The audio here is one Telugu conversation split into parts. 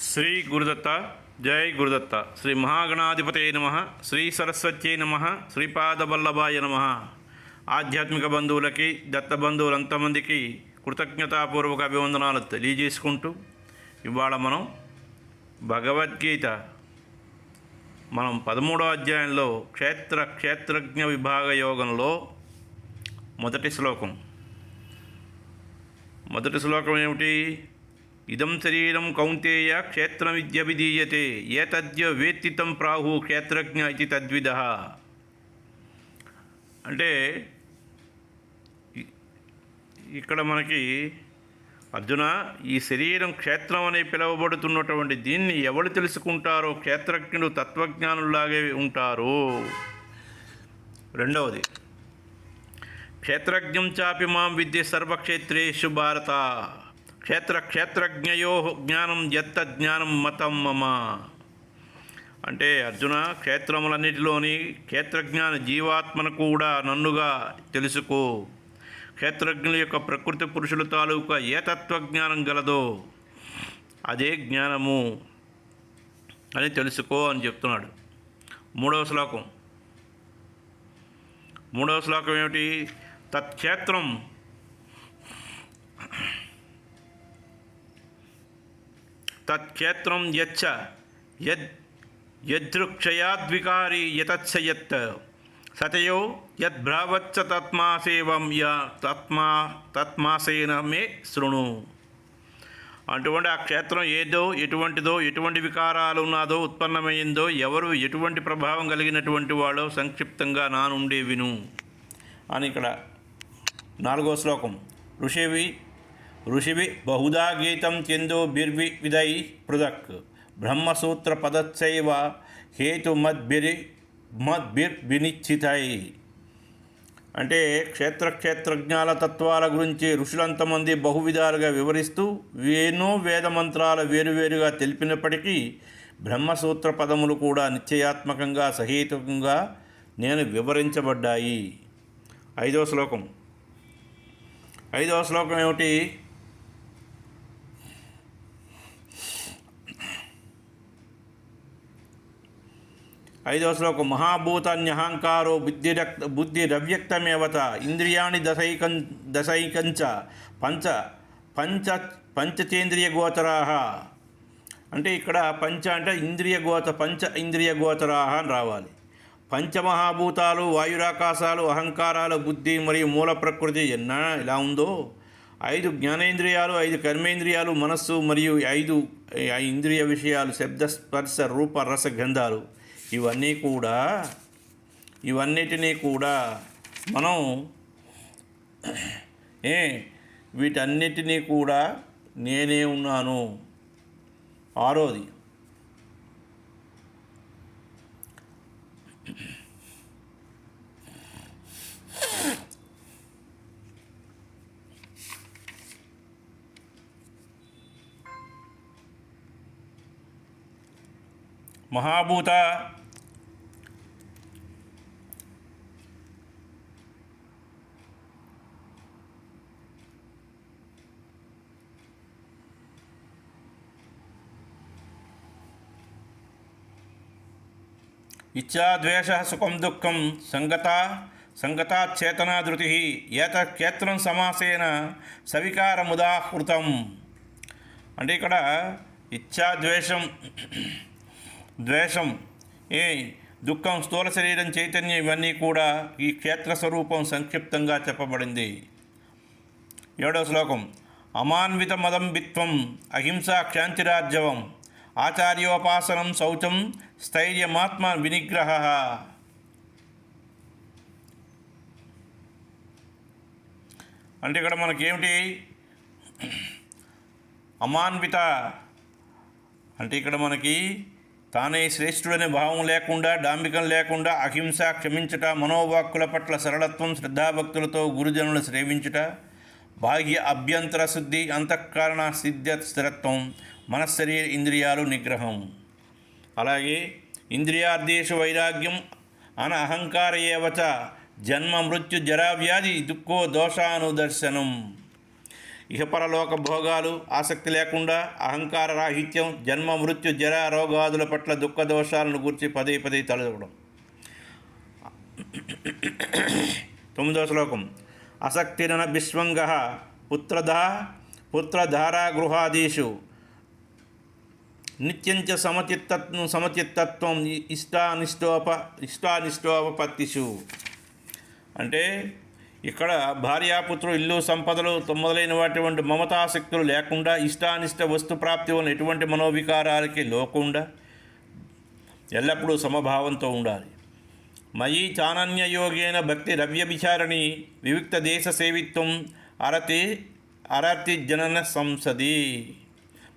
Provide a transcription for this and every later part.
శ్రీ గురుదత్త జై గురుదత్త. శ్రీ మహాగణాధిపతే నమ. శ్రీ సరస్వత్యై నమ. శ్రీపాదవల్లభాయ నమ. ఆధ్యాత్మిక బంధువులకి దత్త బంధువులంతమందికి కృతజ్ఞతాపూర్వక అభివందనాలు తెలియజేసుకుంటూ ఇవాళ మనం భగవద్గీత మనం పదమూడో అధ్యాయంలో క్షేత్ర క్షేత్రజ్ఞ విభాగ యోగంలో మొదటి శ్లోకం. మొదటి శ్లోకం ఏమిటి? ఇదం శరీరం కౌంతేయ క్షేత్ర విద్యభిధీయతే ఏతద్య వేత్తితం ప్రాహు క్షేత్రజ్ఞ ఇది తద్విధ. అంటే ఇక్కడ మనకి అర్జున ఈ శరీరం క్షేత్రం అని పిలువబడుతున్నటువంటి దీన్ని ఎవరు తెలుసుకుంటారో? క్షేత్రజ్ఞుడు తత్వజ్ఞానులాగే ఉంటారు. రెండవది క్షేత్రజ్ఞం చాపి మాం విద్య సర్వక్షేత్రేషు భారత. క్షేత్ర క్షేత్రజ్ఞయో జ్ఞానం ఎత్త జ్ఞానం మతం మమ. అంటే అర్జున క్షేత్రములన్నిటిలోని క్షేత్రజ్ఞాన జీవాత్మను కూడా నన్నుగా తెలుసుకో. క్షేత్రజ్ఞుల యొక్క ప్రకృతి పురుషుల తాలూకా ఏ తత్వజ్ఞానం గలదో అదే జ్ఞానము అని తెలుసుకో అని చెప్తున్నాడు. మూడవ శ్లోకం. మూడవ శ్లోకం ఏమిటి? తత్క్షేత్రం తత్క్షేత్రం యచ్చ యద్ యదృక్షయాద్వికారి యతత్సయత్ సతయో యద్భ్రావచ్చ తత్మాసేవం య తత్మా తత్మాసేన మే శృణు. అటువంటి ఆ క్షేత్రం ఏదో ఎటువంటిదో ఎటువంటి వికారాలు ఉన్నదో ఉత్పన్నమైందో ఎవరు ఎటువంటి ప్రభావం కలిగినటువంటి వాడో సంక్షిప్తంగా నానుండే విను. అని ఇక్కడ నాలుగో శ్లోకం. ఋషివి ఋషివి బహుదా గీతం చెందు బిర్వి విదై పృథక్. బ్రహ్మసూత్ర పదచ్చైవ హేతు మద్భిరి మద్భిర్ వినిశ్చితై అంటే క్షేత్ర క్షేత్రజ్ఞాల తత్వాల గురించి ఋషులంతమంది బహువిధాలుగా వివరిస్తూ ఎన్నో వేదమంత్రాలు వేరువేరుగా తెలిపినప్పటికీ బ్రహ్మసూత్ర పదములు కూడా నిశ్చయాత్మకంగా సహేతుకంగా నేను వివరించబడ్డాయి. ఐదవ శ్లోకం. ఐదవ శ్లోకం ఏమిటి? ఐదవ శ్లోకం మహాభూతాన్యహంకారో బుద్ధి బుద్ధిరవ్యక్తమేవత ఇంద్రియాణి దశైకం దశైకంచ పంచ పంచ పంచచేంద్రియ గోచరాహ. అంటే ఇక్కడ పంచ అంటే ఇంద్రియ గోచ పంచ ఇంద్రియ గోచరాహ అని రావాలి. పంచమహాభూతాలు వాయురాకాశాలు అహంకారాలు బుద్ధి మరియు మూల ప్రకృతి ఎన్న ఇలా ఉందో ఐదు జ్ఞానేంద్రియాలు ఐదు కర్మేంద్రియాలు మనస్సు మరియు ఐదు ఇంద్రియ విషయాలు శబ్ద స్పర్శ రూప రస గంధాలు. ఇవన్నీ కూడా ఇవన్నిటినీ కూడా మనం ఏ వీటన్నిటినీ కూడా నేనే ఉన్నాను. ఆరోది మహాభూత. ఇచ్చాద్వేష సుఖం దుఃఖం సంగత సంగతాచేతనా ధృతి ఏతక్షేత్రం సమాసేన సవికారముదాహృతం అంటే ఇక్కడ ఇచ్చాద్వేషం ద్వేషం ఏ దుఃఖం స్థూల శరీరం చైతన్యం ఇవన్నీ కూడా ఈ క్షేత్ర స్వరూపం సంక్షిప్తంగా చెప్పబడింది. ఏడో శ్లోకం. అమాన్విత మదంబిత్వం అహింసా క్షాంతిరాజ్యవం ఆచార్యోపాసనం శౌచం స్థైర్యమాత్మ వినిగ్రహ. అంటే ఇక్కడ మనకేమిటి? అమాన్విత అంటే ఇక్కడ మనకి తానే శ్రేష్ఠుడనే భావం లేకుండా డాంబికం లేకుండా అహింస క్షమించుట మనోవాక్కుల పట్ల సరళత్వం శ్రద్ధాభక్తులతో గురుజనులు సేవించుట బాహ్య అభ్యంతర శుద్ధి అంతఃకరణ సిద్ధ స్థిరత్వం మనశ్శరీర ఇంద్రియాలు నిగ్రహం. అలాగే ఇంద్రియార్దేశ వైరాగ్యం అన అహంకార ఏవచ జన్మ మృత్యు జరావ్యాధి దుఃఖో దోషానుదర్శనం. ఇహపరలోక భోగాలు ఆసక్తి లేకుండా అహంకార రాహిత్యం జన్మ మృత్యు జర రోగాదుల పట్ల దుఃఖ దోషాలను గురించి పదే పదే తలదవడం. తొమ్మిదవ శ్లోకం. అసక్తిరన విశ్వంగ పుత్రధా పుత్రధారాగృహాదీషు నిత్యంచ సమచిత్తత్వం సమచిత్తత్వం ఇష్టానిష్టోప ఇష్టానిష్టోపత్తిషు అంటే ఇక్కడ భార్యాపుత్రు ఇల్లు సంపదలు మొదలైన వాటి మమతాశక్తులు లేకుండా ఇష్టానిష్ట వస్తు ప్రాప్తి వలన ఎటువంటి మనోవికారాలకి లోకుండా ఎల్లప్పుడూ సమభావంతో ఉండాలి. మయీ చానన్యయోగేన భక్తి రవ్యభిచారిణి వివిక్త దేశ సేవిత్వం అరతి అరతి జనన సంసది.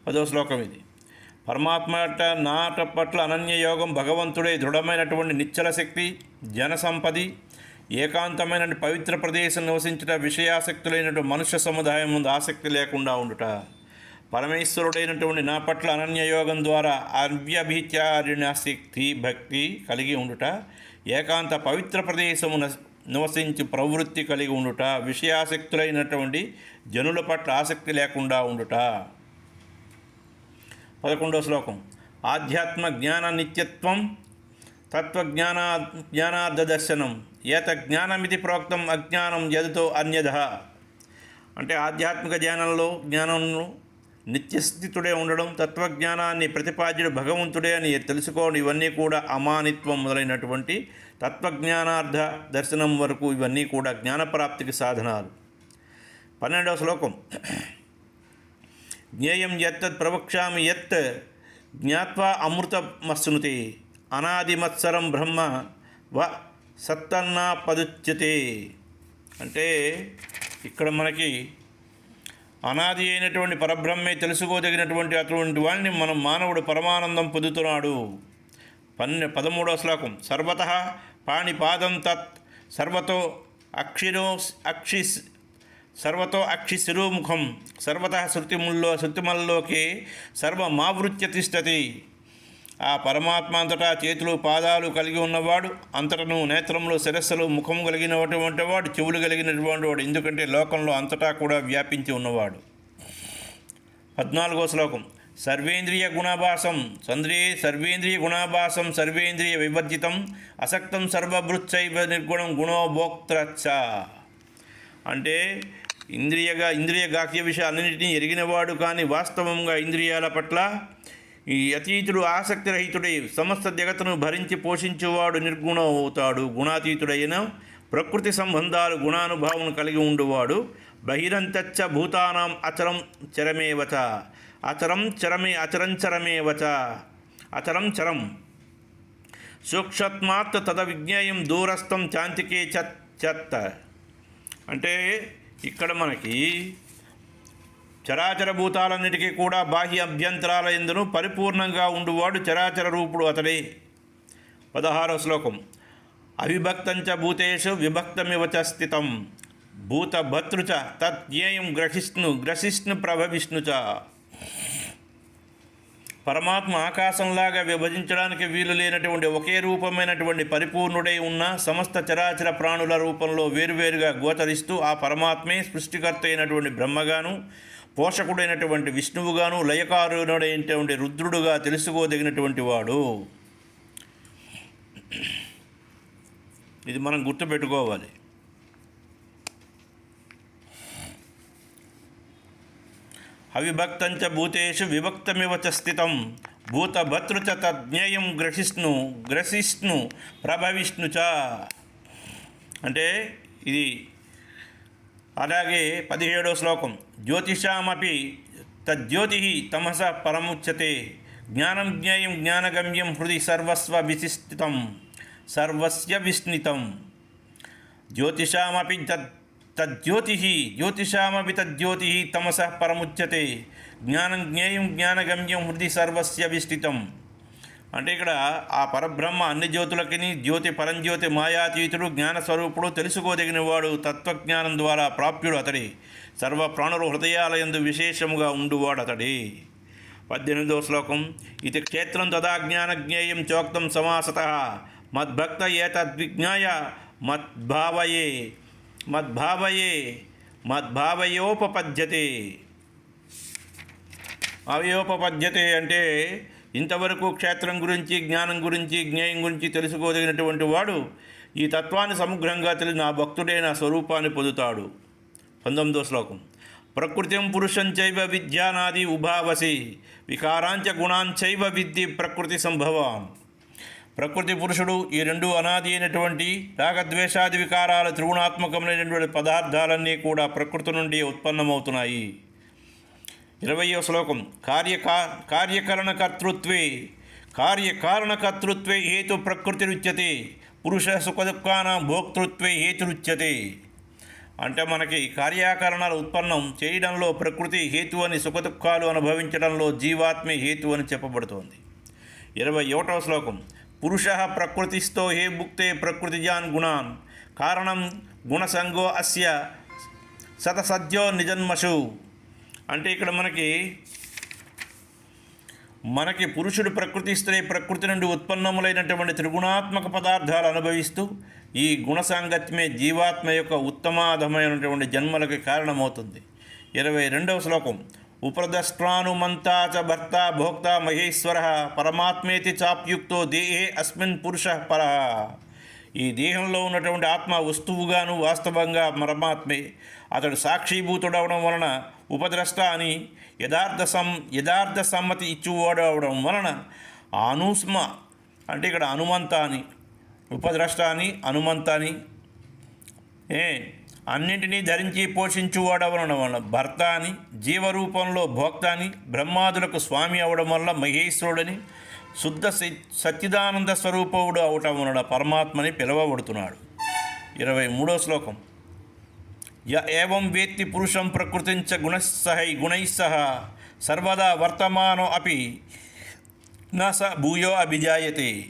పదో శ్లోకం ఇది. పరమాత్మ నాట పట్ల అనన్య యోగం భగవంతుడే దృఢమైనటువంటి నిచ్చల శక్తి జన సంపది ఏకాంతమైన పవిత్ర ప్రదేశం నివసించుట విషయాసక్తులైనటువంటి మనుష్య సముదాయం ముందు ఆసక్తి లేకుండా ఉండుట. పరమేశ్వరుడైనటువంటి నా పట్ల అనన్యయోగం ద్వారా అవ్యభిచారిణాసక్తి భక్తి కలిగి ఉండుట. ఏకాంత పవిత్ర ప్రదేశము నివసించి ప్రవృత్తి కలిగి ఉండుట. విషయాసక్తులైనటువంటి జనుల పట్ల ఆసక్తి లేకుండా ఉండుట. పదకొండవ శ్లోకం. ఆధ్యాత్మ జ్ఞాన నిత్యత్వం తత్వజ్ఞానా జ్ఞానార్థదర్శనం. ఏత జ్ఞానమితి ప్రోక్తం అజ్ఞానం ఎదుతో అన్యధ. అంటే ఆధ్యాత్మిక జ్ఞానంలో జ్ఞానంలో నిత్యస్థితుడే ఉండడం తత్వజ్ఞానాన్ని ప్రతిపాద్యుడు భగవంతుడే అని తెలుసుకోవడం ఇవన్నీ కూడా అమానిత్వం మొదలైనటువంటి తత్వజ్ఞానార్థ దర్శనం వరకు ఇవన్నీ కూడా జ్ఞానప్రాప్తికి సాధనాలు. పన్నెండవ శ్లోకం. జ్ఞేయం యత్తత్ ప్రవక్ష్యామి యత్ జ్ఞాత్వా అమృతమస్నుతే అనాదిమత్సరం బ్రహ్మ వ సత్తన్నా పదుచ్యతే. అంటే ఇక్కడ మనకి అనాది అయినటువంటి పరబ్రహ్మే తెలుసుకోదగినటువంటి అటువంటి వాడిని మనం మానవుడు పరమానందం పొందుతున్నాడు. పన్నె పదమూడవ శ్లోకం. సర్వత పాణిపాదం తత్ సర్వతో అక్షిరో అక్షి సర్వతో అక్షి శిరోముఖం సర్వత శృతిముల్లో శృతిమల్లోకి సర్వమావృత్య తిష్టతి ఆ పరమాత్మ అంతటా చేతులు పాదాలు కలిగి ఉన్నవాడు అంతటను నేత్రములు శిరస్సులు ముఖం కలిగినటువంటి వాడు చెవులు కలిగినటువంటి వాడు ఎందుకంటే లోకంలో అంతటా కూడా వ్యాపించి ఉన్నవాడు. పద్నాలుగో శ్లోకం. సర్వేంద్రియ గుణాభాసం సంద్రే సర్వేంద్రియ గుణాభాసం సర్వేంద్రియ వివర్జితం అసక్తం సర్వభృత్సైవ నిర్గుణం గుణోభోక్త అంటే ఇంద్రియగా ఇంద్రియ గాక్య విషయాలన్నింటినీ ఎరిగినవాడు కానీ వాస్తవంగా ఇంద్రియాల పట్ల ఈ అతీతుడు ఆసక్తి రహితుడై సమస్త జగత్తును భరించి పోషించేవాడు నిర్గుణం అవుతాడు గుణాతీతుడైన ప్రకృతి సంబంధాలు గుణానుభావం కలిగి ఉండువాడు. బహిరంతచ్చ భూతానాం అచరం చరమేవచ. అచరం చరమే అచరం చరమేవచ. అచరం చరం. సూక్ష్మాత్ తద విజ్ఞేయం దూరస్థం చాంతికే చత్ చత్త. అంటే ఇక్కడ మనకి చరాచర భూతాలన్నిటికీ కూడా బాహ్య అభ్యంతరాల ఎందును పరిపూర్ణంగా ఉండువాడు చరాచర రూపుడు అతడే. పదహారో శ్లోకం. అవిభక్తంచ భూతేషు విభక్తమివచ చ స్థితం. భూతభర్తృచ తజ్ఞేయం గ్రహిష్ణు గ్రసిష్ణు ప్రభవిష్ణుచ. పరమాత్మ ఆకాశంలాగా విభజించడానికి వీలు లేనటువంటి ఒకే రూపమైనటువంటి పరిపూర్ణుడై ఉన్న సమస్త చరాచర ప్రాణుల రూపంలో వేరువేరుగా గోచరిస్తూ ఆ పరమాత్మే సృష్టికర్త అయినటువంటి బ్రహ్మగాను పోషకుడైనటువంటి విష్ణువుగాను లయకారుడైనటువంటి రుద్రుడుగా తెలుసుకోదగినటువంటి వాడు. ఇది మనం గుర్తుపెట్టుకోవాలి. అవిభక్తంచ భూతేషు విభక్తమివ చ స్థితం. భూత చ తజ్ఞేయం గ్రహిష్ణు గ్రసిష్ణు ప్రభవిష్ణుచ. చ అంటే ఇది అలాగే పదిహేడో శ్లోకం. జ్యోతిషామపి తజ్జ్యోతి తమస పరముచ్యతే. జ్ఞానం జ్ఞేయం జ్ఞానగమ్యం హృది సర్వస్వ విశిష్టితం. సర్వస్య విస్మితం జ్యోతిషామపి తద్ తజ్జ్యోతి జ్యోతిషామపి తజ్జ్యోతి తమస పరముచ్యతే. జ్ఞానం జ్ఞేయం జ్ఞానగమ్యం హృది సర్వస్య విష్టితం అంటే ఇక్కడ ఆ పరబ్రహ్మ అన్ని జ్యోతులకి జ్యోతి పరంజ్యోతి మాయాతీతుడు జ్ఞానస్వరూపుడు తెలుసుకోదగినవాడు తత్వజ్ఞానం ద్వారా ప్రాప్యుడు అతడి. సర్వ ప్రాణుల హృదయాలయందు విశేషముగా ఉండువాడు అతడి. పద్దెనిమిదో శ్లోకం. ఇది క్షేత్రం తదా జ్ఞానజ్ఞేయం చోక్తం సమాసత. మద్భక్త ఏతద్విజ్ఞాయ మద్భావయే. మద్భావయే మద్భావయోపపద్యతే. అవయోపపద్యతే అంటే ఇంతవరకు క్షేత్రం గురించి జ్ఞానం గురించి జ్ఞేయం గురించి తెలుసుకోదగినటువంటి వాడు ఈ తత్వాన్ని సమగ్రంగా తెలిసిన నా భక్తుడే నా స్వరూపాన్ని పొందుతాడు. పంతొమ్మిదో శ్లోకం. ప్రకృతిం పురుషం చైవ విద్యానాది ఉభావసి వికారాంచ గుణాంచైవ విద్ది ప్రకృతి సంభవం. ప్రకృతి పురుషుడు ఈ రెండు అనాది అయినటువంటి రాగద్వేషాది వికారాల త్రిగుణాత్మకమైనటువంటి పదార్థాలన్నీ కూడా ప్రకృతి నుండి ఉత్పన్నమవుతున్నాయి. ఇరవయో శ్లోకం. కార్యకా కార్యకరణకర్తృత్వే కార్యకారణకర్తృత్వే హేతు ప్రకృతిరుచ్యతే పురుష సుఖదుఖాన భోక్తృత్వే హేతురుచ్యతే. అంటే మనకి కార్యాకరణాలు ఉత్పన్నం చేయడంలో ప్రకృతి హేతు అని సుఖదుఖాలు అనుభవించడంలో జీవాత్మే హేతు అని చెప్పబడుతోంది. ఇరవై ఒకటవ శ్లోకం. పురుష ప్రకృతిస్థో హే భుక్తే ప్రకృతిజాన్ గుణాన్. కారణం గుణసంగో అస్య సతసద్యో నిజన్మషు. అంటే ఇక్కడ మనకి మనకి పురుషుడు ప్రకృతి స్త్రీ ప్రకృతి నుండి ఉత్పన్నములైనటువంటి త్రిగుణాత్మక పదార్థాలు అనుభవిస్తూ ఈ గుణసాంగత్యమే జీవాత్మ యొక్క ఉత్తమాధమైనటువంటి జన్మలకు కారణమవుతుంది. ఇరవై రెండవ శ్లోకం. ఉపదష్ట్రానుమంతా చ భర్త భోక్త మహేశ్వర పరమాత్మేతి చాప్యుక్తో దేహే అస్మిన్ పురుష పర ఈ దేహంలో ఉన్నటువంటి ఆత్మ వస్తువుగాను వాస్తవంగా పరమాత్మే. అతడు సాక్షిభూతుడవడం వలన ఉపద్రష్ట అని యథార్థ సం యథార్థ సమ్మతి ఇచ్చువాడు అవడం వలన అనుస్మ అంటే ఇక్కడ హనుమంత అని ఉపద్రష్ట అని హనుమంత అని ఏ అన్నింటినీ ధరించి పోషించువాడవడం వలన భర్త అని జీవరూపంలో భోక్త అని బ్రహ్మాదులకు స్వామి అవడం వల్ల మహేశ్వరుడని శుద్ధ స- సచ్చిదానంద స్వరూపవుడు అవటం వలన పరమాత్మని పిలువబడుతున్నాడు. ఇరవై మూడో శ్లోకం. య ఏవం వేత్తి పురుషం ప్రకృతించ గుణస్సహై గుణైస్సహ సర్వదా వర్తమానో అపి నా స భూయో అభిజాయతే.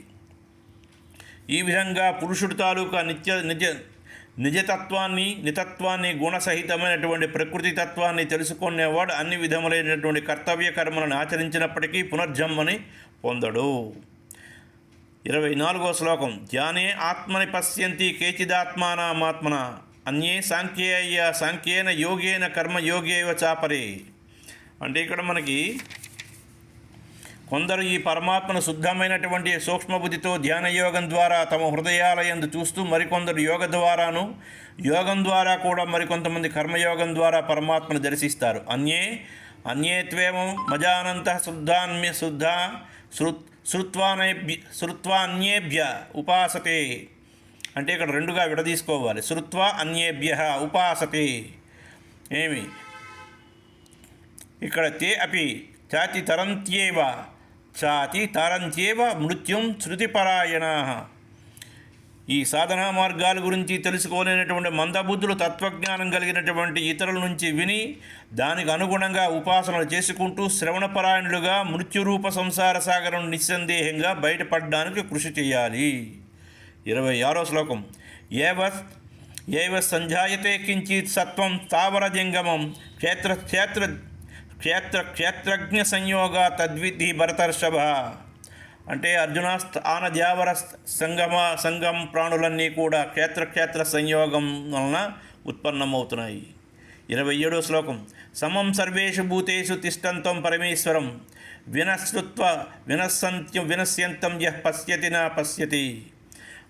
ఈ విధంగా పురుషుడు తాలూకా నిత్య నిజ నిజతత్వాన్ని నితత్వాన్ని గుణసహితమైనటువంటి ప్రకృతి తత్వాన్ని తెలుసుకునేవాడు అన్ని విధములైనటువంటి కర్తవ్య కర్మలను ఆచరించినప్పటికీ పునర్జన్మని పొందడు. ఇరవై నాలుగో శ్లోకం ధ్యానే ఆత్మని పశ్యంతి కేచిదాత్మానామాత్మన అన్యే సాంఖ్యేయ సాంఖ్యేన యోగేన కర్మ యోగేవ చాపరే. అంటే ఇక్కడ మనకి కొందరు ఈ పరమాత్మను శుద్ధమైనటువంటి సూక్ష్మబుద్ధితో ధ్యాన యోగం ద్వారా తమ హృదయాలయందు చూస్తూ మరికొందరు యోగ ద్వారాను యోగం ద్వారా కూడా మరికొంతమంది కర్మయోగం ద్వారా పరమాత్మను దర్శిస్తారు. అన్యే అన్యేత్వేమం మజానంత శుద్ధాన్య శుద్ధ శృ శృత్వానేభ్య శృత్వాన్యేభ్య ఉపాసతే. అంటే ఇక్కడ రెండుగా విడదీసుకోవాలి. శృత్వా అన్యేభ్య ఉపాసతే. ఏమి? ఇక్కడ తే అపి చాతి తరంత్యేవ చాతి తరంత్యేవ మృత్యుం శృతిపరాయణ. ఈ సాధనా మార్గాల గురించి తెలుసుకోలేనటువంటి మందబుద్ధులు తత్వజ్ఞానం కలిగినటువంటి ఇతరుల నుంచి విని దానికి అనుగుణంగా ఉపాసనలు చేసుకుంటూ శ్రవణపరాయణులుగా మృత్యురూప సంసార సాగరం నిస్సందేహంగా బయటపడడానికి కృషి చేయాలి. ఇరవై ఆరో శ్లోకం. ఏవస్ ఏవ సంజాయతే కించిత్ సత్వం స్థావర జంగమం క్షేత్ర క్షేత్ర క్షేత్ర క్షేత్రజ్ఞ సంయోగ తద్విధి భరతర్షభ. అంటే అర్జునాస్త స్థాన సంగమ సంగం ప్రాణులన్నీ కూడా క్షేత్ర సంయోగం వలన ఉత్పన్నమవుతున్నాయి. ఇరవై ఏడో శ్లోకం. సమం సర్వేషు భూతేషు తిష్టంతం పరమేశ్వరం. వినశ్రుత్వ వినస్సంత్యం వినశ్యంతం య పశ్యతి నా పశ్యతి.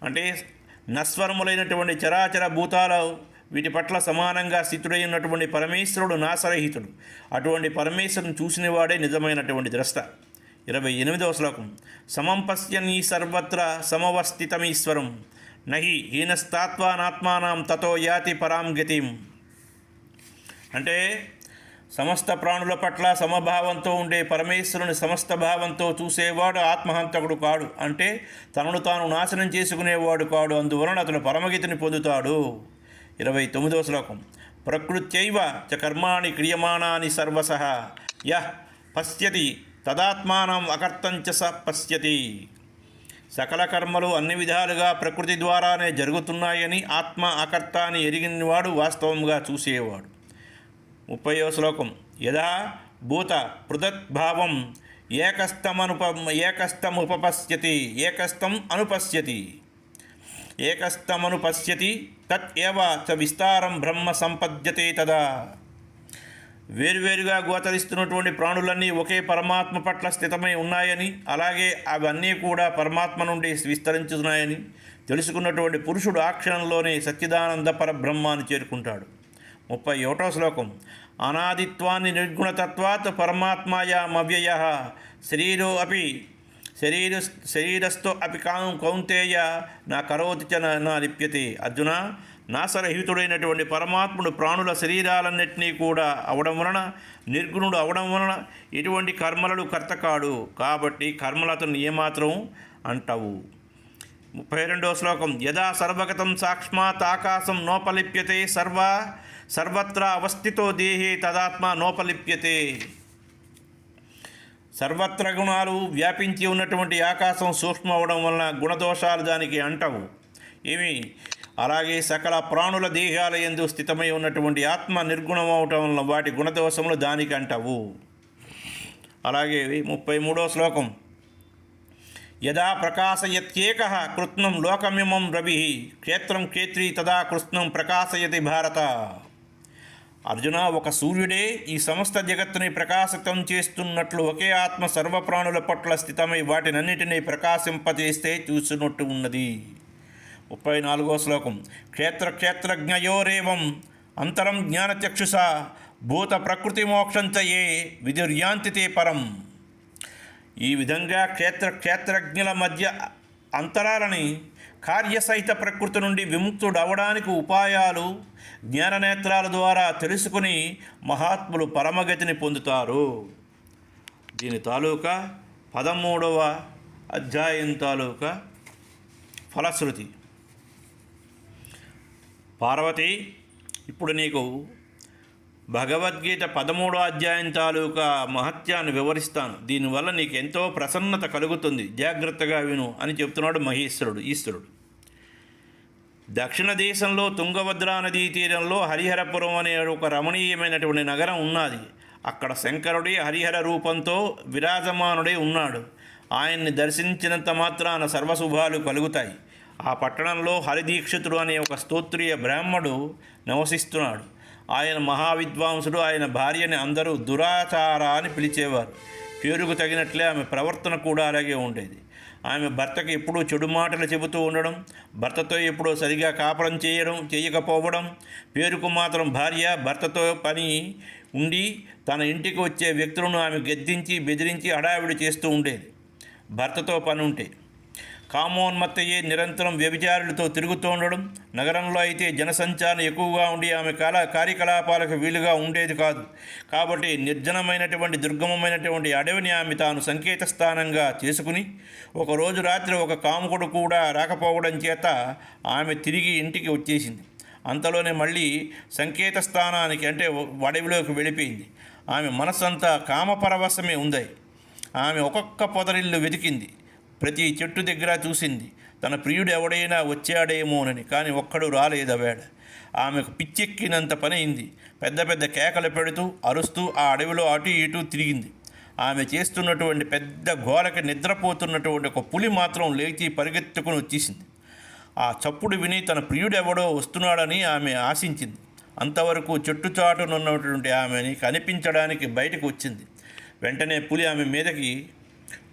అంటే నస్వరములైనటువంటి చరాచర భూతాల వీటి పట్ల సమానంగా స్థితుడై ఉన్నటువంటి పరమేశ్వరుడు నాసరహితుడు అటువంటి పరమేశ్వరుని చూసినవాడే నిజమైనటువంటి ద్రష్ట. ఇరవై ఎనిమిదవ శ్లోకం. సమం పశ్యని సర్వత్ర సమవస్థితమీశ్వరం. నహి హీనస్తాత్వానాత్మానం తతో యాతి పరాం గతిం. అంటే సమస్త ప్రాణుల పట్ల సమభావంతో ఉండే పరమేశ్వరుని సమస్త భావంతో చూసేవాడు ఆత్మహంతకుడు కాడు. అంటే తనను తాను నాశనం చేసుకునేవాడు కాడు. అందువలన అతను పరమగతిని పొందుతాడు. ఇరవై తొమ్మిదవ శ్లోకం. ప్రకృత్యైవ చ కర్మాణి క్రియమాణాని సర్వస. య పశ్యతి తదాత్మానం అకర్తంచ స పశ్యతి. సకల కర్మలు అన్ని విధాలుగా ప్రకృతి ద్వారానే జరుగుతున్నాయని ఆత్మ అకర్త అని ఎరిగినవాడు వాస్తవంగా చూసేవాడు. ముప్పయో శ్లోకం. యదా భూత పృథద్భావం ఏకస్తమనుప ఏకస్తముపపశ్యతి ఏకస్తం అనుపశ్యతి. ఏకస్తమనుపశ్యతి తత్ ఏవ చ విస్తారం బ్రహ్మ సంపద్యతే తదా. వేరువేరుగా గోచరిస్తున్నటువంటి ప్రాణులన్నీ ఒకే పరమాత్మ పట్ల స్థితమై ఉన్నాయని అలాగే అవన్నీ కూడా పరమాత్మ నుండి విస్తరించుతున్నాయని తెలుసుకున్నటువంటి పురుషుడు ఆ క్షణంలోనే సచ్చిదానంద పరబ్రహ్మాన్ని చేరుకుంటాడు. ముప్పై ఒకటో శ్లోకం. అనాదిత్వాన్ని నిర్గుణతత్వాత్ పరమాత్మాయామవ్యయ శరీరో అపి శరీర శరీరస్థో అపి కాం కౌంతేయ నా కరోతి చ నా- నా లిప్యతే అర్జున నాసరహితుడైనటువంటి పరమాత్ముడు ప్రాణుల శరీరాలన్నింటినీ కూడా అవడం వలన నిర్గుణుడు అవడం వలన ఎటువంటి కర్మలను కర్త కాడు కాబట్టి కర్మలతను ఏమాత్రం అంటావు. ముప్పై రెండవ శ్లోకం యదా సర్వగతం సాక్ష్మాత్ ఆకాశం నోపలిప్యతే సర్వ సర్వత్రా అవస్థితో దేహే తదాత్మ నోపలిప్యతే. సర్వత్ర గుణాలు వ్యాపించి ఉన్నటువంటి ఆకాశం సూక్ష్మ అవడం వలన గుణదోషాలు దానికి అంటవు. ఏమి? అలాగే సకల ప్రాణుల దేహాల ఎందు స్థితమై ఉన్నటువంటి ఆత్మ నిర్గుణం అవటం వలన వాటి గుణదోషములు దానికి అంటవు అలాగే ముప్పై మూడో శ్లోకం. యదా ప్రకాశయత్యేక కృత్నం లోకమిమం రవి క్షేత్రం క్షేత్రీ తదా కృత్నం ప్రకాశయతి భారత. అర్జున ఒక సూర్యుడే ఈ సమస్త జగత్తుని ప్రకాశితం చేస్తున్నట్లు ఒకే ఆత్మ సర్వప్రాణుల పట్ల స్థితమై వాటినన్నిటినీ ప్రకాశింపజేస్తే చూసినట్టు ఉన్నది. ముప్పై నాలుగో శ్లోకం. క్షేత్ర క్షేత్రజ్ఞయోరేవం అంతరం జ్ఞానచక్షుష. భూత ప్రకృతి మోక్షంచ ఏ విధుర్యాంతితే పరం. ఈ విధంగా క్షేత్ర క్షేత్రజ్ఞుల మధ్య అంతరాలని కార్యసహిత ప్రకృతి నుండి విముక్తుడవడానికి ఉపాయాలు జ్ఞాననేత్రాల ద్వారా తెలుసుకుని మహాత్ములు పరమగతిని పొందుతారు. దీని తాలూకా పదమూడవ అధ్యాయం తాలూకా ఫలశ్రుతి. పార్వతి ఇప్పుడు నీకు భగవద్గీత పదమూడో అధ్యాయం తాలూకా మహత్యాన్ని వివరిస్తాను. దీనివల్ల నీకు ఎంతో ప్రసన్నత కలుగుతుంది. జాగ్రత్తగా విను అని చెప్తున్నాడు మహేశ్వరుడు ఈశ్వరుడు. దక్షిణ దేశంలో తుంగభద్రా నదీ తీరంలో హరిహరపురం అనే ఒక రమణీయమైనటువంటి నగరం ఉన్నది. అక్కడ శంకరుడి హరిహర రూపంతో విరాజమానుడై ఉన్నాడు. ఆయన్ని దర్శించినంత మాత్రాన సర్వశుభాలు కలుగుతాయి. ఆ పట్టణంలో హరిదీక్షితుడు అనే ఒక స్తోత్రీయ బ్రాహ్మడు నివసిస్తున్నాడు. ఆయన మహావిద్వాంసుడు ఆయన భార్యని అందరూ దురాచార అని పిలిచేవారు. పేరుకు తగినట్లే ఆమె ప్రవర్తన కూడా అలాగే ఉండేది. ఆమె భర్తకి ఎప్పుడూ చెడు మాటలు చెబుతూ ఉండడం భర్తతో ఎప్పుడూ సరిగా కాపురం చేయడం చేయకపోవడం పేరుకు మాత్రం భార్య భర్తతో పని ఉండి తన ఇంటికి వచ్చే వ్యక్తులను ఆమె గద్దించి బెదిరించి హడావిడి చేస్తూ ఉండేది. భర్తతో పని ఉంటే కామోన్మత్తయ్యే నిరంతరం వ్యభిచారులతో తిరుగుతూ ఉండడం నగరంలో అయితే జనసంచారం ఎక్కువగా ఉండి ఆమె కాల కార్యకలాపాలకు వీలుగా ఉండేది కాదు. కాబట్టి నిర్జనమైనటువంటి దుర్గమమైనటువంటి అడవిని ఆమె తాను సంకేత స్థానంగా చేసుకుని ఒకరోజు రాత్రి ఒక కాముకుడు కూడా రాకపోవడం చేత ఆమె తిరిగి ఇంటికి వచ్చేసింది. అంతలోనే మళ్ళీ సంకేత స్థానానికి అంటే అడవిలోకి వెళ్ళిపోయింది. ఆమె మనసంతా కామపరవశమే ఉంది ఆమె ఒక్కొక్క పొదరిల్లు వెతికింది. ప్రతి చెట్టు దగ్గర చూసింది. తన ప్రియుడు ఎవడైనా వచ్చాడేమోనని కానీ ఒక్కడు రాలేదవాడు ఆమెకు పిచ్చెక్కినంత పని అయింది. పెద్ద పెద్ద కేకలు పెడుతూ అరుస్తూ ఆ అడవిలో అటు ఇటు తిరిగింది. ఆమె చేస్తున్నటువంటి పెద్ద ఘోరకి నిద్రపోతున్నటువంటి ఒక పులి మాత్రం లేచి పరిగెత్తుకుని వచ్చేసింది. ఆ చప్పుడు విని తన ప్రియుడెవడో వస్తున్నాడని ఆమె ఆశించింది. అంతవరకు చెట్టుచాటునున్నటువంటి ఆమెని కనిపించడానికి బయటకు వచ్చింది. వెంటనే పులి ఆమె మీదకి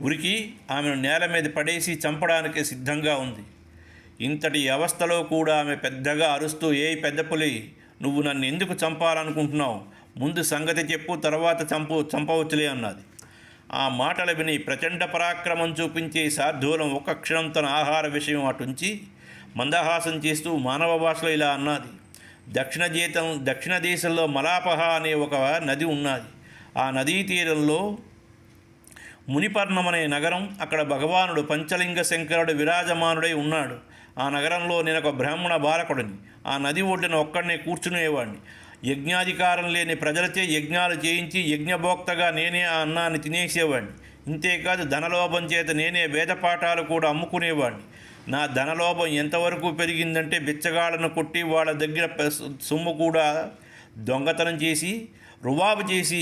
ఉరికి ఆమెను నేల మీద పడేసి చంపడానికి సిద్ధంగా ఉంది. ఇంతటి అవస్థలో కూడా ఆమె పెద్దగా అరుస్తూ ఏ పెద్ద పులి నువ్వు నన్ను ఎందుకు చంపాలనుకుంటున్నావు? ముందు సంగతి చెప్పు తర్వాత చంపు చంపవచ్చులే అన్నది. ఆ మాటలు విని ప్రచండ పరాక్రమం చూపించే శార్దూలం ఒక్క క్షణం తన ఆహార విషయం అటుంచి మందహాసం చేస్తూ మానవ భాషలో ఇలా అన్నది. దక్షిణ జీతం దక్షిణ దేశంలో మలాపహ అనే ఒక నది ఉన్నది. ఆ నదీ తీరంలో మునిపర్ణమనే నగరం అక్కడ భగవానుడు పంచలింగ శంకరుడు విరాజమానుడై ఉన్నాడు. ఆ నగరంలో నేను ఒక బ్రాహ్మణ బాలకుడిని. ఆ నది ఒడ్డున ఒక్కడనే కూర్చునేవాడిని యజ్ఞాధికారం లేని ప్రజలచే యజ్ఞాలు చేయించి యజ్ఞభోక్తగా నేనే ఆ అన్నాన్ని తినేసేవాడిని ఇంతేకాదు ధనలోభం చేత నేనే వేదపాఠాలు కూడా అమ్ముకునేవాడిని నా ధనలోభం ఎంతవరకు పెరిగిందంటే బిచ్చగాళ్ళను కొట్టి వాళ్ళ దగ్గర సొమ్ము కూడా దొంగతనం చేసి రుబాబు చేసి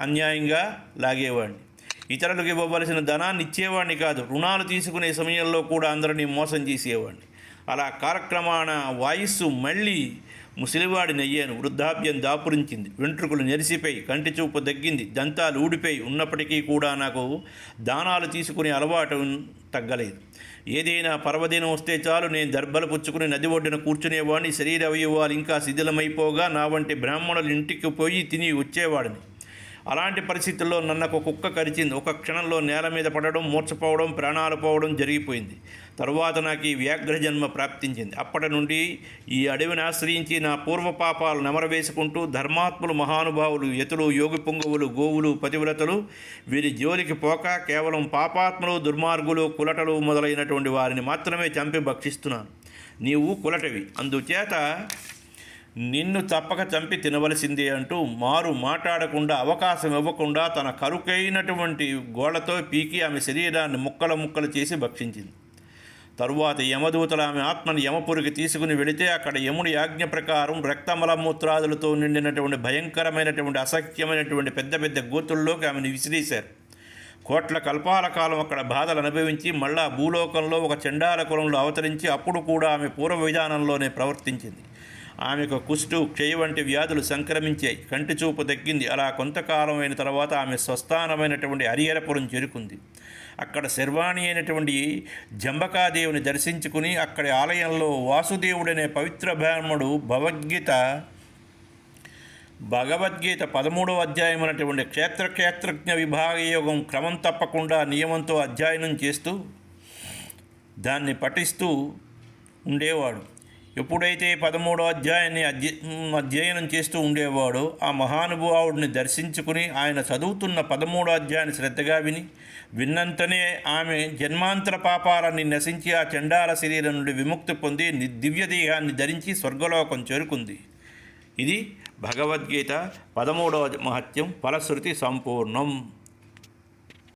అన్యాయంగా లాగేవాడిని ఇతరులకు ఇవ్వవలసిన ధనాన్ని ఇచ్చేవాడిని కాదు రుణాలు తీసుకునే సమయంలో కూడా అందరినీ మోసం చేసేవాడిని అలా కాలక్రమాన వాయిస్సు మళ్ళీ ముసలివాడిని అయ్యాను వృద్ధాప్యం దాపురించింది. వెంట్రుకలు నెరిసిపోయి కంటి చూపు తగ్గింది దంతాలు ఊడిపోయి ఉన్నప్పటికీ కూడా నాకు దానాలు తీసుకునే అలవాటు తగ్గలేదు. ఏదైనా పర్వదినం వస్తే చాలు నేను దర్భలు పుచ్చుకుని నది ఒడ్డున కూర్చునేవాడిని శరీర అవయవాలు ఇంకా శిథిలమైపోగా నా వంటి బ్రాహ్మణులు ఇంటికి పోయి తిని వచ్చేవాడిని. అలాంటి పరిస్థితుల్లో నన్ను ఒక కుక్క కరిచింది. ఒక క్షణంలో నేల మీద పడడం మూర్చపోవడం ప్రాణాలు పోవడం జరిగిపోయింది. తరువాత నాకు ఈ వ్యాఘ్రజన్మ ప్రాప్తించింది. అప్పటి నుండి ఈ అడవిని ఆశ్రయించి నా పూర్వ పాపాలు నెమరవేసుకుంటూ ధర్మాత్ములు మహానుభావులు యతులు యోగి పొంగువులు గోవులు పతివ్రతలు వీరి జోలికి పోక కేవలం పాపాత్ములు దుర్మార్గులు కులటలు మొదలైనటువంటి వారిని మాత్రమే చంపి భక్షిస్తున్నాను. నీవు కులటవి. అందుచేత నిన్ను తప్పక చంపి తినవలసిందే అంటూ మారు మాట్లాడకుండా అవకాశం ఇవ్వకుండా తన కరుకైనటువంటి గోడతో పీకి ఆమె శరీరాన్ని ముక్కలు ముక్కలు చేసి భక్షించింది. తరువాత యమదూతలు ఆమె ఆత్మను యమపురికి తీసుకుని వెళితే అక్కడ యముడి ఆజ్ఞ ప్రకారం రక్తమలమూత్రాదులతో నిండినటువంటి భయంకరమైనటువంటి అసఖ్యమైనటువంటి పెద్ద పెద్ద గోతుల్లోకి ఆమెను విసిరేశారు. కోట్ల కల్పాల కాలం అక్కడ బాధలు అనుభవించి మళ్ళా భూలోకంలో ఒక చండాల కులంలో అవతరించి అప్పుడు కూడా ఆమె పూర్వ విధానంలోనే ప్రవర్తించింది. ఆమెకు కుష్టు క్షయ వంటి వ్యాధులు సంక్రమించాయి కంటి చూపు తగ్గింది. అలా కొంతకాలం అయిన తర్వాత ఆమె స్వస్థానమైనటువంటి హరిహరపురం చేరుకుంది. అక్కడ శర్వాణి అయినటువంటి జంబకాదేవిని దర్శించుకుని అక్కడి ఆలయంలో వాసుదేవుడనే పవిత్ర బ్రాహ్మణుడు భగవద్గీత భగవద్గీత పదమూడవ అధ్యాయం అనేటువంటి క్షేత్ర క్షేత్రజ్ఞ విభాగయోగం క్రమం తప్పకుండా నియమంతో అధ్యయనం చేస్తూ దాన్ని పఠిస్తూ ఉండేవాడు. ఎప్పుడైతే పదమూడో అధ్యాయాన్ని అధ్య అధ్యయనం చేస్తూ ఉండేవాడో ఆ మహానుభావుడిని దర్శించుకుని ఆయన చదువుతున్న పదమూడో అధ్యాయాన్ని శ్రద్ధగా విని విన్నంతనే ఆమె జన్మాంతర పాపాలని నశించి ఆ చండాల శరీరం నుండి విముక్తి పొంది దివ్య దేహాన్ని ధరించి స్వర్గలోకం చేరుకుంది. ఇది భగవద్గీత పదమూడవ మహత్యం ఫలశ్రుతి సంపూర్ణం.